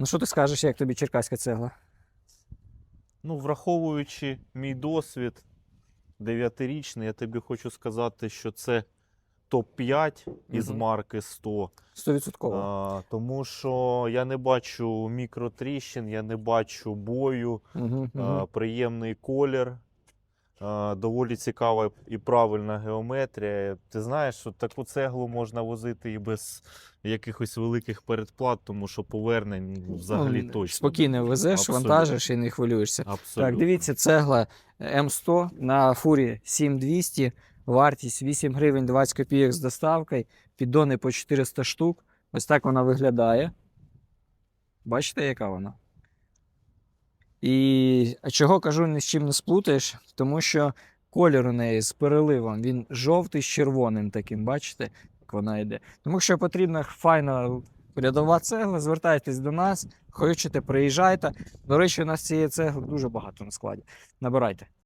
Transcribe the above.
Ну що ти скажеш, як тобі черкаська цегла? Ну, враховуючи мій досвід дев'ятирічний, я тобі хочу сказати, що це топ-5 із Мгм. марки 100. 100%. А, тому що я не бачу мікротріщин, я не бачу бою, Угу, а, приємний колір, доволі цікава і правильна геометрія. Ти знаєш, що таку цеглу можна возити і без якихось великих передплат, тому що повернень взагалі точно. Ну, Спокійно везеш, Абсолютно. вантажиш і не хвилюєшся. Абсолютно. Так, дивіться, цегла М100 на фурі 7200, вартість 8 гривень 20 копійок з доставкою, піддони по 400 штук. Ось так вона виглядає. Бачите, яка вона? І а чого кажу, ні з чим не сплутаєш, тому що колір у неї з переливом, він жовтий з червоним таким, бачите, як вона йде. Тому що потрібна файна рядова цегла, звертайтесь до нас, хочете, приїжджайте. До речі, у нас цієї цегли дуже багато на складі. Набирайте.